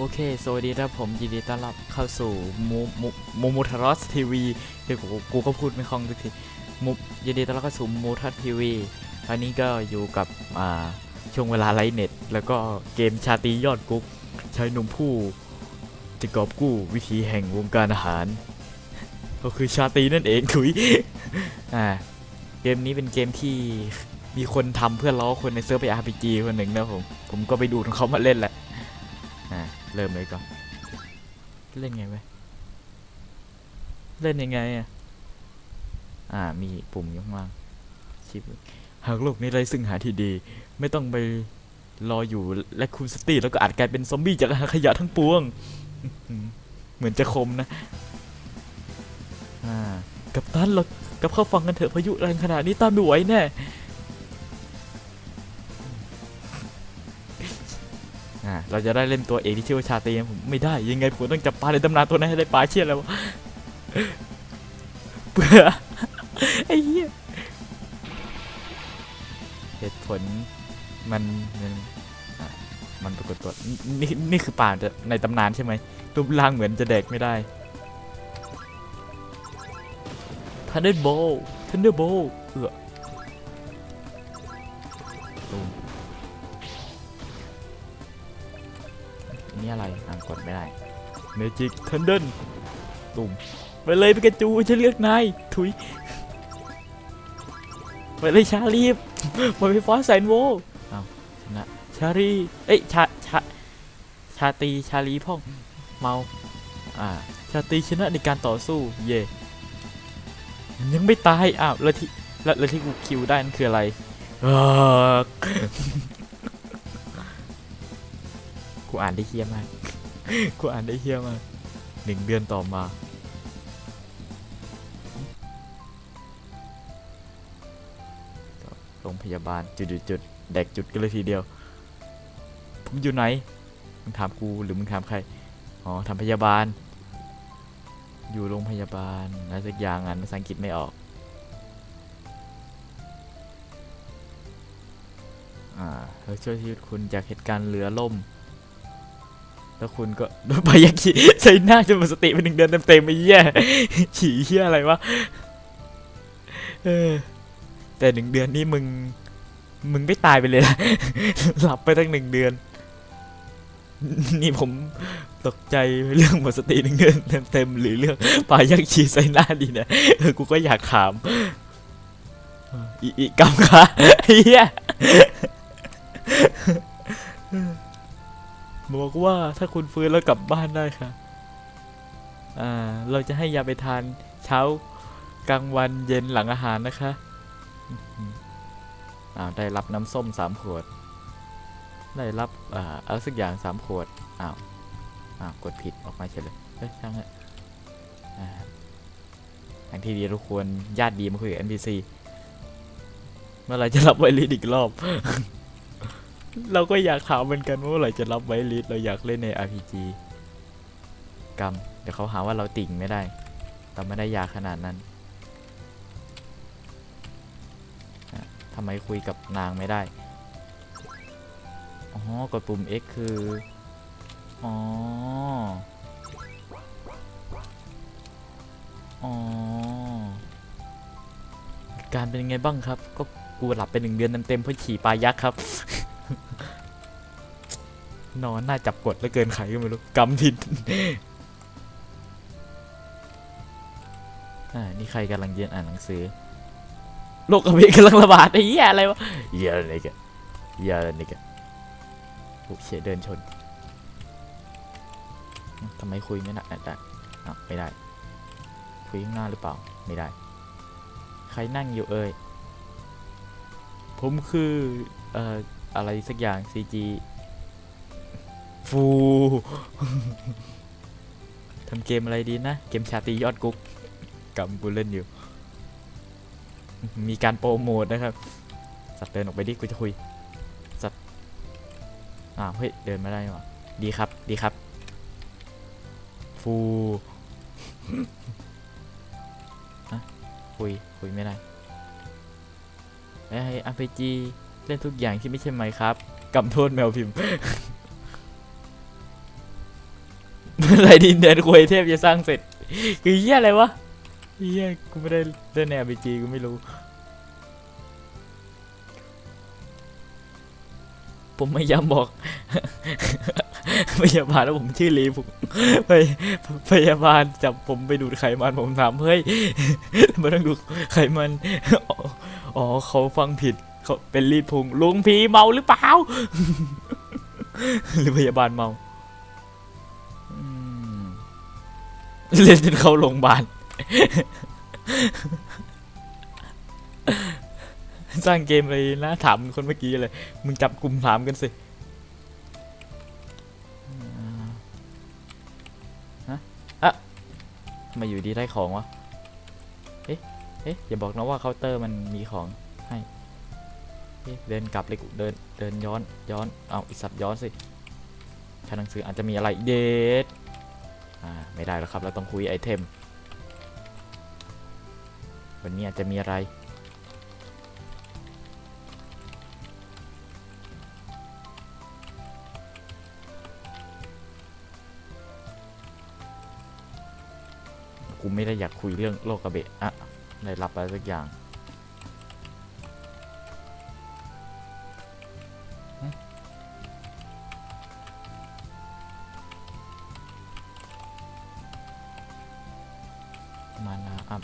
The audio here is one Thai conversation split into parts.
โอเค สวัสดีครับผมยินดีต้อนรับเข้าสู่มูมูมูมูทารอสทีวีเดี๋ยวกูกูก็พูดไม่คล่องทุกทีมูยินดีต้อนรับเข้าสู่มูทัสทีวีคราวนี้ก็อยู่กับอ่าช่วงเวลาไลเน็ต แล้วก็เกมชาตียอดกุ๊กชายหนุ่มผู้จะกอบกู้วิธีแห่งวงการอาหาร ก็คือชาตีนั่นเองถุยอ่าเกมนี้เป็นเกมที่มีคนทำเพื่อล้อคนในเซิร์ฟไป RPG คนหนึ่งนะผมผมก็ไปดูของเขามาเล่นแหละ อ่าเริ่มเลยก่อน เล่นไงไหมเล่นยังไงอะ อ่า มีปุ่มอยู่ข้างล่างชิปหากโลกนี้ไรซึ่งหาที่ดี ไม่ต้องไปรออยู่และคูสตี้แล้วก็อาจกลายเป็นซอมบี้จากขยะทั้งปวง เหมือนจะคมนะอ่ากับตันเรากับเข้าฟังกันเถอะพายุแรงขนาดนี้ตามไม่ไหวแน่ เราจะได้เล่นตัวเอกที่ชื่อว่าชาตรีผมไม่ได้ยังไงผมต้องจับปลาในตำนานตัวนั้นให้ได้ปลาเชี่ยแล้วเบื่อไอ้เหี้ยเหตุผลมันมันมันปรากฏตัวนี่นี่คือป่าในตำนานใช่ไหมรูปร่างเหมือนจะแดกไม่ได้ทันเดอร์โบทันเดอร์โบเออ นี่อะไรอ่านกดไม่ได้เมจิกทันเดิลตุ่มไปเลยปิกาจูฉันเลือกนายถุยไปเลยชาลีฟบอลไฟฟ้าแสนโวลต์เอาชนะชาลีเอ้ยชาชาชาตรีชาลีพ่องเมาอ่าชาตรีชนะในการต่อสู้เย่มันยังไม่ตายอ้าวแล้วที่แล้วแล้วที่กูคิวได้นั่นคืออะไรเออ กูอ่านได้เฮี้ยมาก กูอ่านได้เฮี้ยมากหนึ่งเดือนต่อมาโรงพยาบาลจุดจุดๆๆแดกจุดกันเลยทีเดียว ผมอยู่ไหน มึงถามกูหรือมึงถามใคร อ๋อถามพยาบาล อยู่โรงพยาบาลอะไรสักอย่างอ่านภาษาอังกฤษไม่ออก อ่าเราช่วยชีวิตคุณจากเหตุการณ์เรือล่ม แล้วคุณก็โดนพยักฉีใส่หน้าจนหมดสติไปหนึ่งเดือนเต็มๆไอ้เหี้ยฉี่เหี้ยอะไรวะเออแต่หนึ่งเดือนนี้มึง มึงไม่ตายไปเลยนะหลับไปตั้งหนึ่งเดือน นี่ผมตกใจเรื่องหมดสติหนึ่งเดือนเต็มๆหรือเรื่องปลายักษ์ฉี่ใส่หน้าดีเนะเออกูก็อยากถามอีอีกำค่ะเหี้ย บอกว่าถ้าคุณฟื้นแล้วกลับบ้านได้ค่ะอ่าเราจะให้ยาไปทานเช้ากลางวันเย็นหลังอาหารนะคะอ่าได้รับน้ำส้มสามขวด ได้รับอ่าอะไรสักอย่างสามขวดอ้าวอ้าวกดผิดออกมาเฉยเลยเอ้ยช่างเถอะทางที่ดีเราควรญาติดีมาคุยกับ NPC เมื่อไรจะรับไวริสอีกรอบ เราก็อยากถามเหมือนกันว่าเมื่อไหร่จะรับไวลิสเราอยากเล่นใน RPG กรรมเดี๋ยวเขาหาว่าเราติ่งไม่ได้ แต่ไม่ได้อยากขนาดนั้นทำไมคุยกับนางไม่ได้ อ๋อกดปุ่ม X คือ อ๋อ อ๋อ การเป็นยังไงบ้างครับ ก็กูหลับไปหนึ่งเดือนเต็มๆเพราะฉี่ปลายักษ์ครับ นอนน่าจับกดแล้วเกินใครก็ไม่รู้กำทินอ่านี่ใครกำลังเรียนอ่านหนังสือโรคระบาดกำลังระบาดไอ้เหี้ยอะไรวะเหี้ยอะไรกันเหี้ยอะไรกันโอเชี่ยเดินชนทำไมคุยไม่ได้อะได้ไม่ได้ คุยข้างหน้าหรือเปล่า ไม่ได้ ใครนั่งอยู่เอ่ยผมคือ เอ่อ อะไรสักอย่าง CG ฟูทำเกมอะไรดีนะ เกมชาตรียอดกุ๊กกำกูเล่นอยู่ มีการโปรโมทนะครับ สัตว์เดินออกไปดิกูจะคุย สัตว์อ้าวเฮ้ย เดินไม่ได้หรอดีครับ ดีครับ ฟูฮะคุย คุยไม่ได้ไอ้ RPG เล่นทุกอย่างที่ไม่ใช่ไหมครับกำโทษแมวพิมพ์ไรดินแดนควยเทพจะสร้างเสร็จ คือเหี้ยอะไรวะเหี้ยกูไม่ได้เล่นแนวบีจีกูไม่รู้ ผมไม่ย้ำบอกพยาบาลแล้วผมชื่อลีผมพยพยาบาลจับผมไปดูดไขมันผมถามเฮ้ยไมต้องดูไขมัน อ๋อเขาฟังผิด เขาเป็นรีดพุงลุงพีเมาหรือเปล่า หรือพยาบาลเมาเล่นจนเข้าโรงพยาบาลสร้างเกมเลยนะถามคนเมื่อกี้เลย มึงจับกลุ่มถามกันสิฮะอะมาอยู่ดีได้ของวะ เอ๊ะ เอ๊ะ อย่าบอกนะว่าเคาน์เตอร์มันมีของ เดินกลับเลยกูเดินเดินย้อนย้อนเอาอีสัตว์ย้อนสิชั้นหนังสืออาจจะมีอะไรเด็ดอ่าไม่ได้แล้วครับเราต้องคุยไอเทม วันนี้อาจจะมีอะไรกูไม่ได้อยากคุยเรื่องโลกกระเบะอะได้รับอะไรสักอย่าง มานาอัพ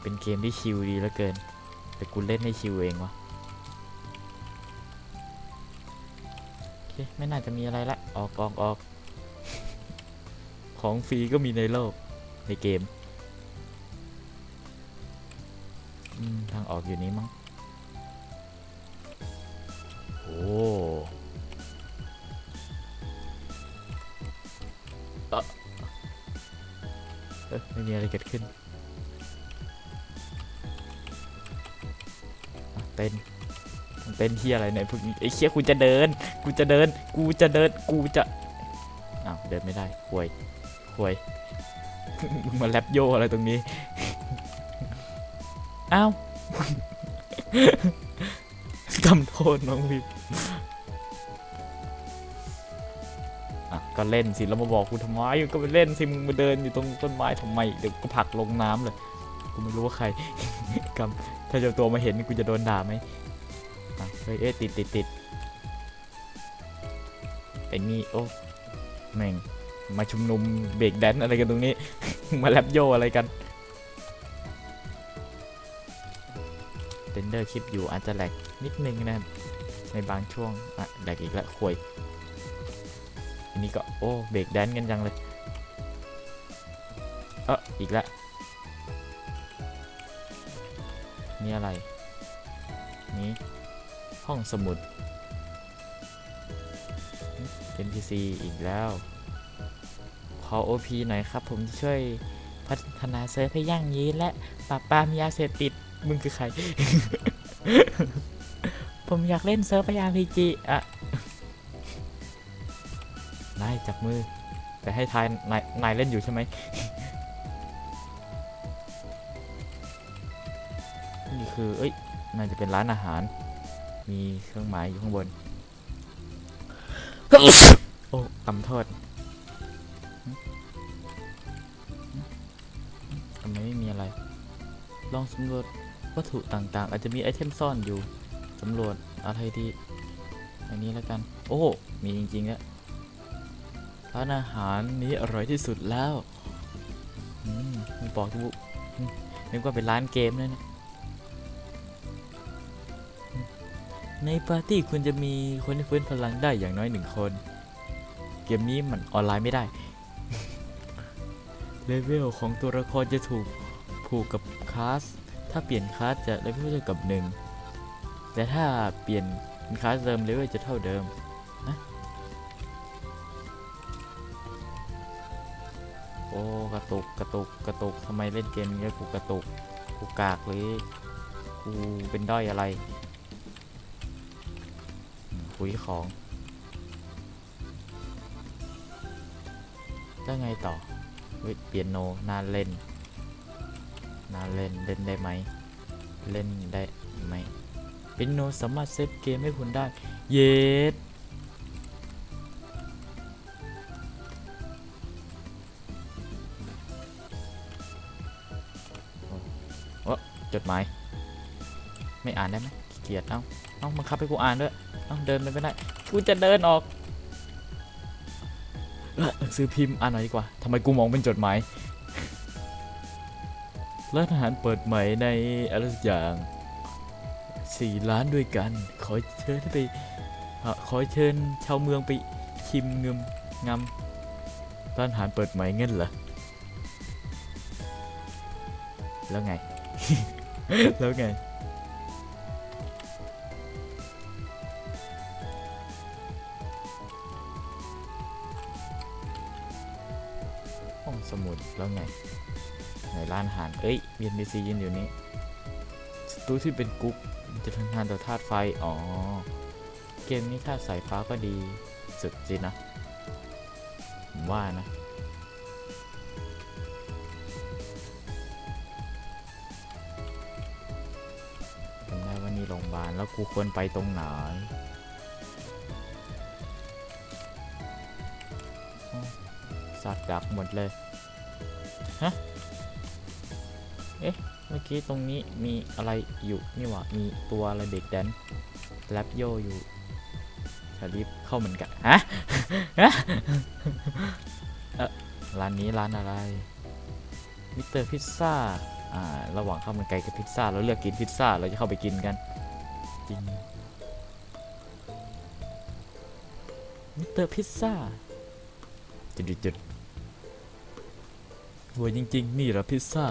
เป็นเกมที่ชิลดีเหลือเกิน แต่กูเล่นให้ชิลเองวะโอเคไม่น่าจะมีอะไรละ ออกออกออก ของฟรีก็มีในโลก ในเกมมทางออกอยู่นี้มั้ง ขึ้นเต้นเป็นที่อะไรเนี่ยพวกนี้ไอ้เชี่ยกูจะเดิน กูจะเดิน กูจะเดิน กูจะอ้าวเดินไม่ได้ห่วยห่วยมึงมาแรปโยอะไรตรงนี้อ้าวกำโทษน้องวิบ ก็เล่นสิแล้วมาบอกกูทำไมก็ไปเล่นสิมึงมาเดินอยู่ตรงต้นไม้ทำไมเดี๋ยวก็ผลักลงน้ำเลยกูไม่รู้ว่าใครกำถ้าเจ้าตัวมาเห็นกูจะโดนด่าไหมเฮ้ยเอ๊ะติดติดติดไอ้นี่โอ้แม่งมาชุมนุมเบรกแดนซ์อะไรกันตรงนี้ มาแรปโยอะไรกันเรนเดอร์คลิปอยู่อาจจะแหลกนิดนึงนะในบางช่วงอะแหลกอีกแล้วควย โอ้เบรกแดนซ์กันจังเลย เอออีกแล้วนี่อะไร นี่ห้องสมุด NPC อีกแล้ว ขอ OP หน่อยครับ ผมช่วยพัฒนาเซิร์ฟให้ยั่งยืนและปราบปรามยาเสพติด มึงคือใคร ผมอยากเล่นเซิร์ฟพยาพีจีอะ จับมือ แต่ให้ทายนายนายเล่นอยู่ใช่ไหมนี่คือ เอ้ยน่าจะเป็นร้านอาหาร มีเครื่องหมายอยู่ข้างบน โอ้กำโทษทำไมไม่มีอะไร ลองสำรวจวัตถุต่างๆ อาจจะมีไอเทมซ่อนอยู่ สำรวจอะไรดี อันนี้แล้วกัน โอ้ มีจริงๆแล้ว ร้านอาหารนี้อร่อยที่สุดแล้วอืมไม่บอกทุกนึกว่าเป็นร้านเกมเลยนะในปาร์ตี้คุณจะมีคนที่ฟื้นพลังได้อย่างน้อยหนึ่งคน เกมนี้มันออนไลน์ไม่ได้ เลเวลของตัวละครจะถูกผูกกับคลาส ถ้าเปลี่ยนคลาสจะเลเวลเท่ากับหนึ่ง แต่ถ้าเปลี่ยนคลาสเดิมเลเวลจะเท่าเดิม โอ้กระตุกกระตุกกระตุกทำไมเล่นเกมนี้กูกระตุกกูกากเลยกูเป็นด้อยอะไรคุยของแล้วไงต่อเฮ้ยเปียโนน่าเล่นน่าเล่นเล่นได้ไหมเล่นได้ไหมเป็นโนสามารถเซฟเกมให้คุณได้ เยส ดหมาย ไม่อ่านได้ไหมเกียจเอ้าเอ้าบังคับให้กูอ่านด้วยเอ้าเดินไปไม่ได้กูจะเดินออกเอ้อหนังสือพิมพ์อ่านหน่อยดีกว่าทำไมกูมองเป็นจดหมายร้านอาหารเปิดใหม่ในอะไรสักอย่างสี่ร้านด้วยกัน ขอเชิญไปขอเชิญชาวเมืองไปชิมงึมงำร้านอาหารเปิดใหม่เงี้ยเหรอแล้วไง แล้วไง ห้องสมุดแล้วไง ในร้านอาหาร เอ้ย BNBC ยืนอยู่นี้สตูที่เป็นกุ๊กจะทำงานต่อธาตุไฟ อ๋อ เกมนี้ธาตุสายฟ้าก็ดี สุดสินะ ผมว่านะ แล้วกูควรไปตรงไหนสัตว์ดักหมดเลย ฮะ เอ๊ะ เมื่อกี้ตรงนี้มีอะไรอยู่นี่หว่า มีตัวอะไรเด็กแดนแรปโยอยู่ชาลิฟเข้าเหมือนกัน ฮะ ฮะเออร้านนี้ร้านอะไร มิสเตอร์พิซซ่า อ่า ระหว่างข้าวมันไก่กับพิซซ่า เราเลือกกินพิซซ่า เราจะเข้าไปกินกัน ริงมิสเตอร์พิซซ่าจุดจุดๆโวยจริง ๆ นี่เหรอพิซซ่า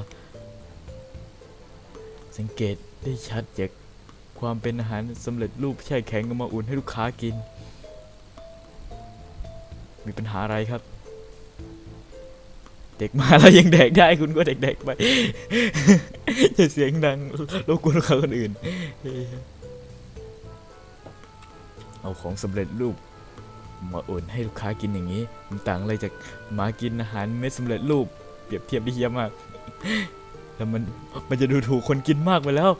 สังเกตได้ชัดจากความเป็นอาหารสำเร็จรูปแช่แข็งเอามาอุ่นให้ลูกค้ากิน มีปัญหาอะไรครับ เด็กมาแล้วยังแดกได้คุณก็เด็กๆไปอย่าเสียงดังรบกวนลูกค้าคนอื่น เอาของสำเร็จรูปมาอุ่นให้ลูกค้ากินอย่างนี้ มันต่างอะไรจากหมากินอาหารเม็ดสำเร็จรูป เปรียบเทียบได้เยี่ยมมาก แล้วมันมันจะดูถูกคนกินมากไปแล้ว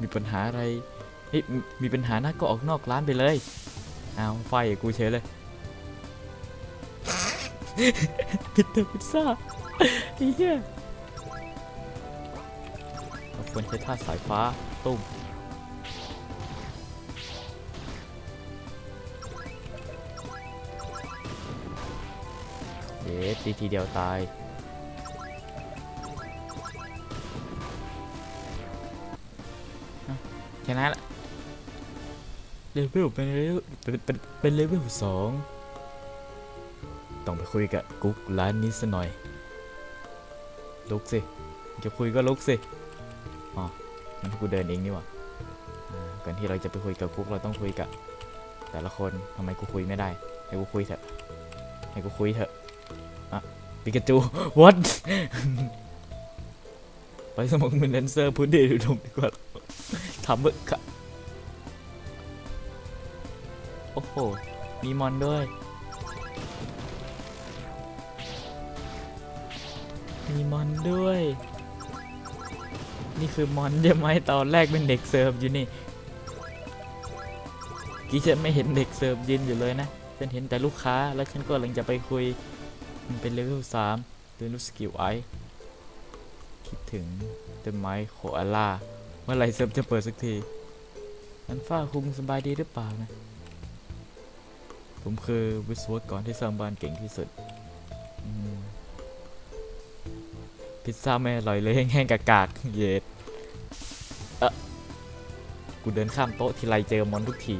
มีปัญหาอะไรเฮ้ยมีปัญหานะก็ออกนอกร้านไปเลย เอาไฟกูเฉยเลยพิซซ่าพิซซ่าเหี้ยเราควรใช้ท่าสายฟ้าตุ้ม สตีทีเดียวตายอะชนะละเลเวลเป็นเลเวลเป็นเป็นเลเวลสองต้องไปคุยกับกุ๊กร้านนี้ซะหน่อยลุกสิจะคุยก็ลุกสิอ๋องั้นกูเดินเองนี่หว่าก่อนที่เราจะไปคุยกับกุ๊กเราต้องคุยกับ แต่ละคนทำไมกูคุยไม่ได้ให้กูคุยเถอะให้กูคุยเถอะ ปิกาจู what ไปสมองเป็นแดนเซอร์พูดเดดูดมดีกว่าทำเบอะค่ะโอ้โห มีมอนด้วย มีมอนด้วย นี่คือมอนใช่ไหมตอนแรกเป็นเด็กเสิร์ฟอยู่นี่กี้ฉันไม่เห็นเด็กเสิร์ฟยืนอยู่เลยนะ ฉันเห็นแต่ลูกค้าแล้วฉันก็กำลังจะไปคุย มันเป็นเลเวลสามเรียนรู้สกิลไอคิดถึงเต้นไมโคอาล่าเมื่อไหรเซิร์ฟจะเปิดสักทีอันฟ้าคุงสบายดีหรือเปล่านะ ผมคือวิศวกรที่สร้างบ้านเก่งที่สุด พิซซ่าไม่อร่อยเลยแห้งๆกากๆเย็ด เอะกูเดินข้ามโต๊ะทีไรเจอมอนทุกที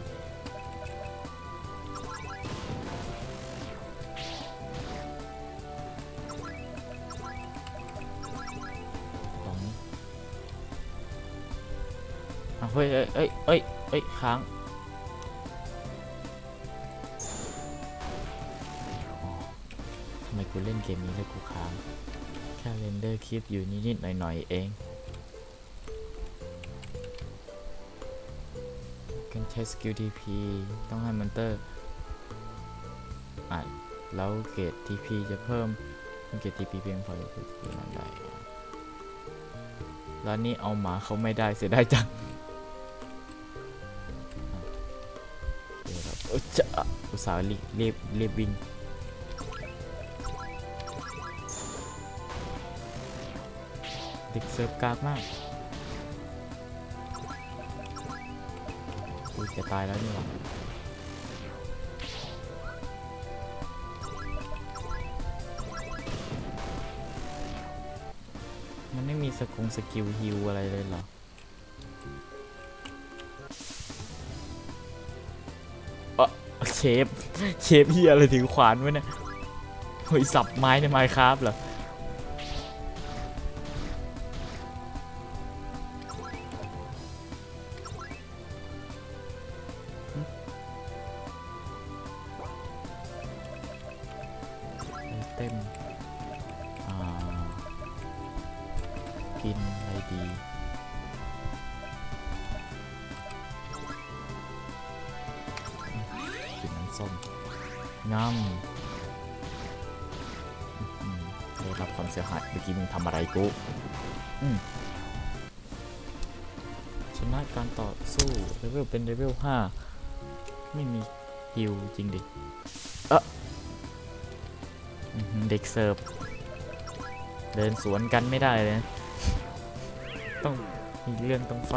เอ้ยค้างทำไมกูเล่นเกมนี้แล้วกูค้างแค่เรนเดอร์คลิปอยู่นิดๆหน่อยๆเองการใช้สกิล TP ต้องให้มอนเตอร์อะแล้วเกรด TP จะเพิ่มเกรด TP เพียงพอจะเป็นนั้นได้ร้านนี้เอาหมาเขาไม่ได้เสียดายจัง จะอุตส่าห์รีบรีบรีบวิ่งเด็กเซิร์ฟกากมากกูจะตายแล้วนี่หว่ามันไม่มีสกงสกิลฮิวอะไรเลยเหรอ เชฟ เชฟเฮียอะไรถือขวานไว้เนี่ยเฮ้ยสับไม้ในไม้ครับเหรอำได้รับความเสียหายเมื่อกี้มึงทำอะไรกูชนะการต่อสู้เลเวลเป็นเลเวล5ไม่มีฮิวจริงดิ เออเด็กเสิร์ฟ เดินสวนกันไม่ได้เลย ต้องมีเรื่องต้องไฟ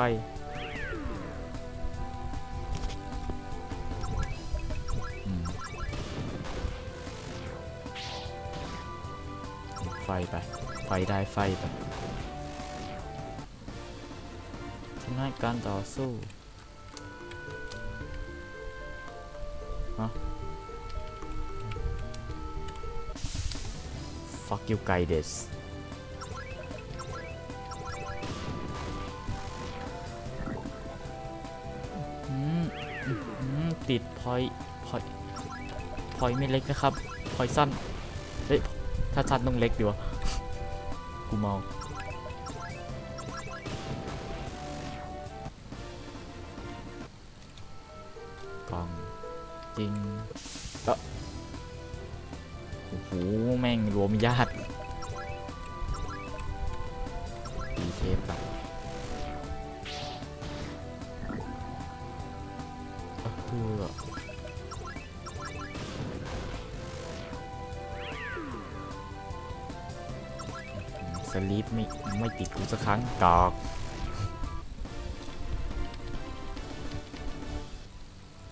ไฟไป ไฟได้ไฟไปชนะการต่อสู้ฮะ fuck you guys อืมอืมติดพอยพอยพอยไม่เล็กนะครับ พอยสั้น เฮ้ย ถ้าสั้นต้องเล็กดีวะ กูเมากล่อง จริงเอะโอ้โห แม่งรวมญาติดีเทปอะ ไม่ติดกูสักครั้งกอก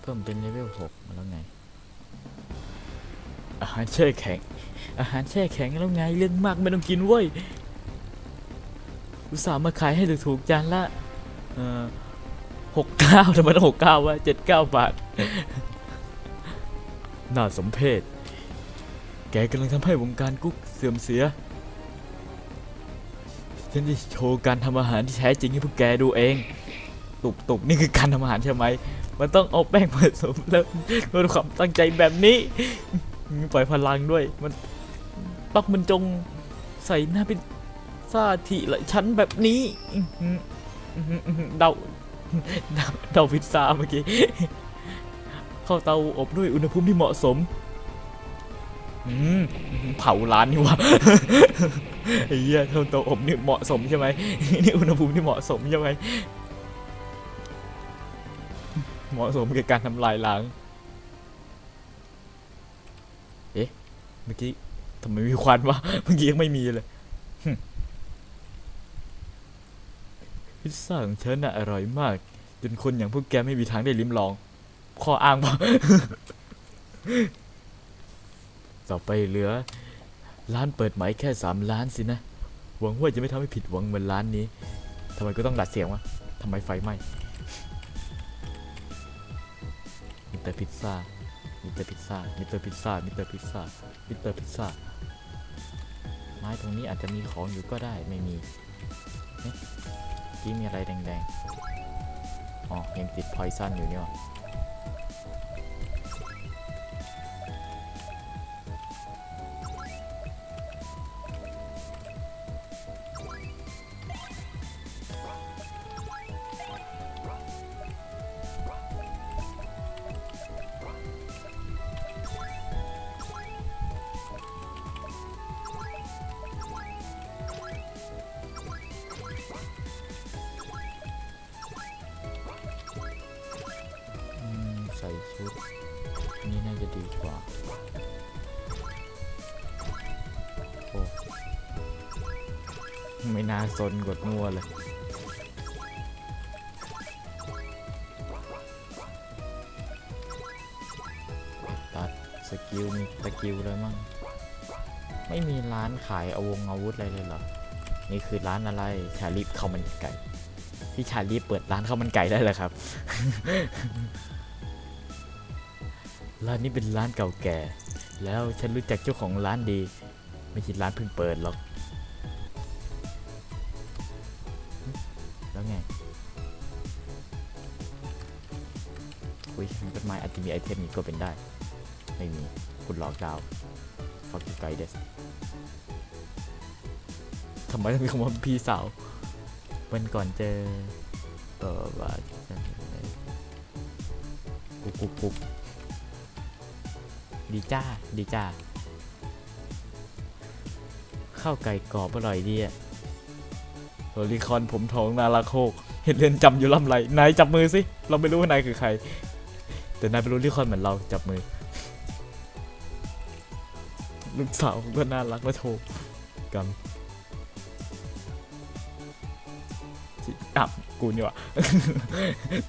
เพิ่มเป็นเลเวล6มาแล้วไง อาหารแช่แข็ง อาหารแช่แข็งแล้วไงเรื่องมากไม่ต้องกินเว้ยอุตส่าห์มาขายให้ถูกๆจานละเอ่อหกเก้าทำไมต้องหกเก้าวะเจ็ดเก้าบาท น่าสมเพชแกกำลังทำให้วงการกุ๊กเสื่อมเสีย ฉันจะโชว์การทำอาหารที่แท้จริงให้พวกแกดูเอง ตุบตุบนี่คือการทำอาหารใช่ไหม มันต้องเอาแป้งผสมแล้วด้วยความตั้งใจแบบนี้ ปล่อยพลังด้วย มันต้องมันจงใส่หน้าเป็นซาทีละชั้นแบบนี้เดาเดาเดาพิซซ่าเมื่อกี้ เข้าเตาอบด้วยอุณหภูมิที่เหมาะสม เผาร้านนี่วะไอ้เหี้ยเข้าเตาอบนี่เหมาะสมใช่ไหมนี่อุณหภูมิที่เหมาะสมใช่ไหมเหมาะสมกับการทำลายล้าง เอ๊ะ เมื่อกี้ทำไมมีควันวะ เมื่อกี้ยังไม่มีเลยพิซซ่าของฉันน่ะอร่อยมาก จนคนอย่างพวกแกไม่มีทางได้ลิ้มลอง ข้ออ้างปะ ต่อไปเหลือ ร้านเปิดใหม่แค่สามล้านสินะ หวังว่าจะไม่ทำให้ผิดหวังเหมือนร้านนี้ทำไมก็ต้องดัดเสียงวะทำไมไฟไหม้มิสเตอร์พิซซ่ามิสเตอร์พิซซ่ามิสเตอร์พิซซ่ามิสเตอร์พิซซ่ามิสเตอร์พิซซ่าไม้ตรงนี้อาจจะมีของอยู่ก็ได้ไม่มีเอ๊ะกี้มีอะไรแดงๆ อ๋อยังติดพอยซันอยู่นี่หว่า ฟุตนี่น่าจะดีกว่าโอ้ไม่น่าสนกดนัวเลยตัดสกิลมีสกิลเลยมั่งไม่มีร้านขายอาวงอาวุธอะไรเลยเหรอ นี่คือร้านอะไรชาลีฟข้าวมันไก่พี่ชาลีฟเปิดร้านข้าวมันไก่ได้เลยครับ ร้านนี้เป็นร้านเก่าแก่ แล้วฉันรู้จักเจ้าของร้านดี ไม่ใช่ร้านเพิ่งเปิดหรอก แล้วไงคุยทางต้นไม้อาจจะมีไอเทมนี้ก็เป็นได้ ไม่มีคุณหลอกดาวฟักยูไกเดสทำไมต้องมีคำว่าพี่สาววันก่อนเจอเออว่ากุ๊กกุกกุก ดีจ้า ดีจ้า ข้าวไก่กรอบอร่อยดีอะโรลิคอนผมทองนาราโคก เห็นเรือนจำอยู่ลำไร นายจับมือสิ เราไม่รู้ว่านายคือใคร แต่นายเป็นโรลิคอนเหมือนเราจับมือ ลูกสาวก็น่ารักและโทกำจิอับกูนี่วะ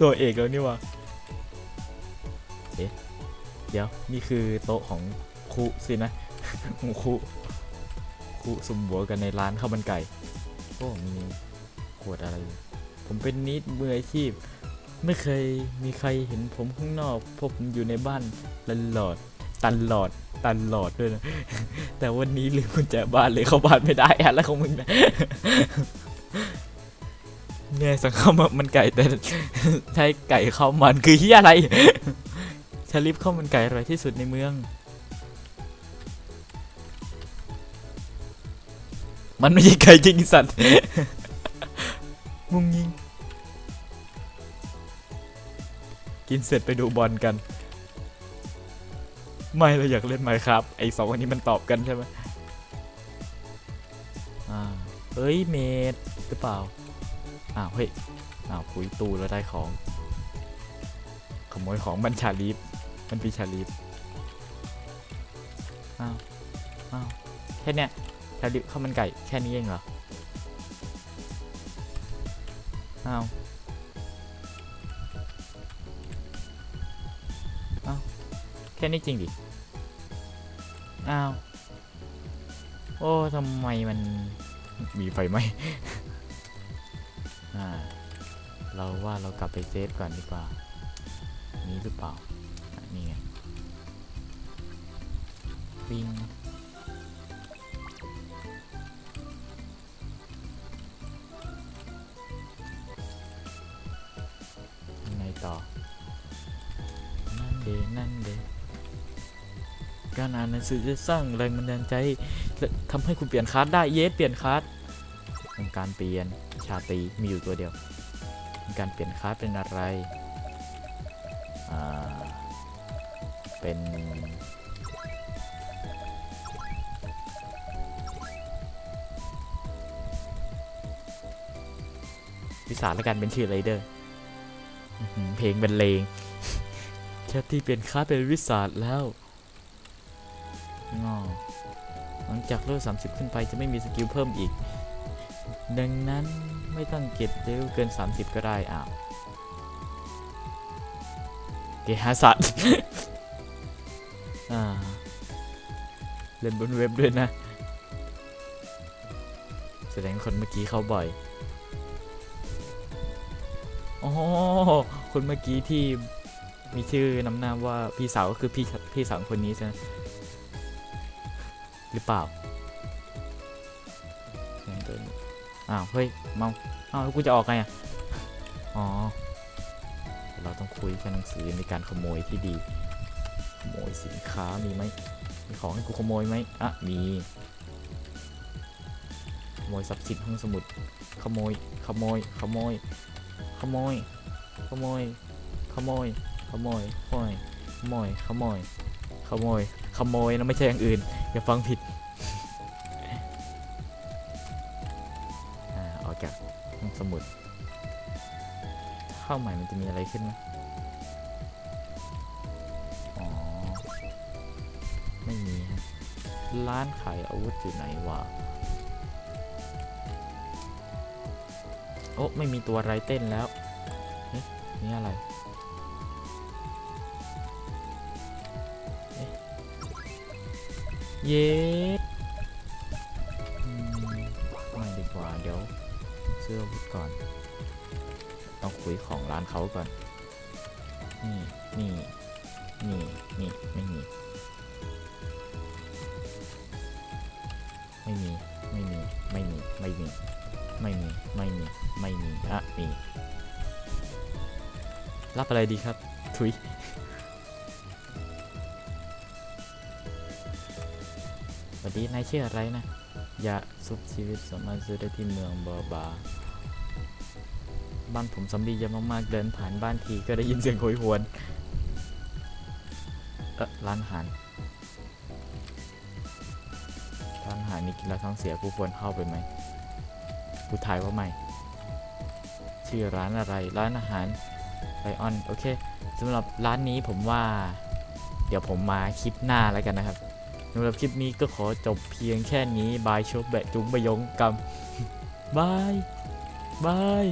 ตัวเอกแล้วนี่วะเอ๊ะ เดี๋ยวนี่คือโต๊ะของครูสินะของครูครูสุมหัวกันในร้านข้าวมันไก่โอ้มีขวดอะไร ผมเป็นนิดมืออาชีพ ไม่เคยมีใครเห็นผมข้างนอกพราะผมอยู่ในบ้านตลอดตลอดตลอดด้วยนะ แต่วันนี้ลืมกุญแจบ้านเลยเข้าบ้านไม่ได้อะแล้วของมึงนะเนี่ยสั่งข้าวมันไก่แต่ใช้ไก่ข้าวมันคือที่อะไร ชาลิฟข้าวมันไก่อร่อยที่สุดในเมือง มันไม่ใช่ไก่จริงสัตว์งุงยิง กินเสร็จไปดูบอลกัน ไม่เราอยากเล่นไหมครับไอ้สองคนนี้มันตอบกันใช่ไหมอ่าเอ้ยเมดหรือเปล่า อ้าวเฮ้ย อ้าวคุยตูแล้วได้ของ ขโมยของมันชาลีฟ มันปีชาลีฟอ้าวอ้าวแค่เนี้ยชาลีฟข้าวมันไก่แค่นี้เองเหรออ้าวอ้าวแค่นี้จริงดิอ้าวโอ้ทำไมมันมีไฟไหมอ่าเราว่าเรากลับไปเซฟก่อนดีกว่า นี้หรือเปล่า ปิงยังไงต่อ นั่นเดนั่นเดการอ่านหนังสือจะสร้างแรงบันดาลใจและทำให้คุณเปลี่ยนคลาสได้เยสเปลี่ยนคลาสการเปลี่ยนชาตีมีอยู่ตัวเดียว การเปลี่ยนคลาสเป็นอะไร สาและการเป็นชื่อไรเดอร์เพลงเป็นเลงแค่ที่เปลี่ยนคลาเป็นวิสาแล้วงอหลังจากเลเวล30 ขึ้นไปจะไม่มีสกิลเพิ่มอีก ดังนั้นไม่ต้องเก็บเลเวลเกิน 30 ก็ได้อ้าวเกหาสัตว์เล่นบนเว็บด้วยนะ แสดงคนเมื่อกี้เข้าบ่อย อ๋อคนเมื่อกี้ที่มีชื่อนำหน้าว่าพี่สาวก็คือพี่พี่สาวคนนี้ใช่ไหมหรือเปล่าเสียงตัวนี้อ้าวเฮ้ยเมาอ้าวแล้วกูจะออกไงอะอ๋อเราต้องคุยกันหนังสือในการขโมยที่ดี ขโมยสินค้ามีไหมมีของให้กูขโมยไหมอะมีขโมยทรัพย์สินห้องสมุด ขโมยขโมยขโมย ขโมย ขโมย ขโมย ขโมย ขโมย ขโมย ขโมย ขโมย ขโมยนะไม่ใช่อย่างอื่น อย่าฟังผิดออกจากห้องสมุด เข้าใหม่มันจะมีอะไรขึ้นไหมอ๋อ ไม่มีฮะ ร้านขายอาวุธอยู่ไหนวะ อ้ไม่มีตัวไรเต้นแล้วเนี่อะไรเย็ดอืมไม่ดีกว่า เดี๋ยวซื้ออาวุธก่อน ต้องคุยของร้านเขาก่อน นี่ นี่ นี่ นี่ ไม่มี ไม่มีอ่รับอะไรดีครับทุย วัสดีนายชื่ออะไรนะ ยาสุขชีวิตสามารถซื้อได้ที่เมืองบาบา บ้านผมซอมบี้เยอะมากๆ เดินผ่านบ้านทีก็ได้ยินเสียงโหยหวน เออร้านอาหารร้านอาหารนี่กินแล้วท้องเสียกูควรเข้าไปไหม กูถ่ายว่าไม่ ชื่อร้านอะไรร้านอาหารไลออนโอเคสำหรับร้านนี้ผมว่าเดี๋ยวผมมาคลิปหน้าแล้วกันนะครับสำหรับคลิปนี้ก็ขอจบเพียงแค่นี้บายชบแบะจุงบะยงกำบายบาย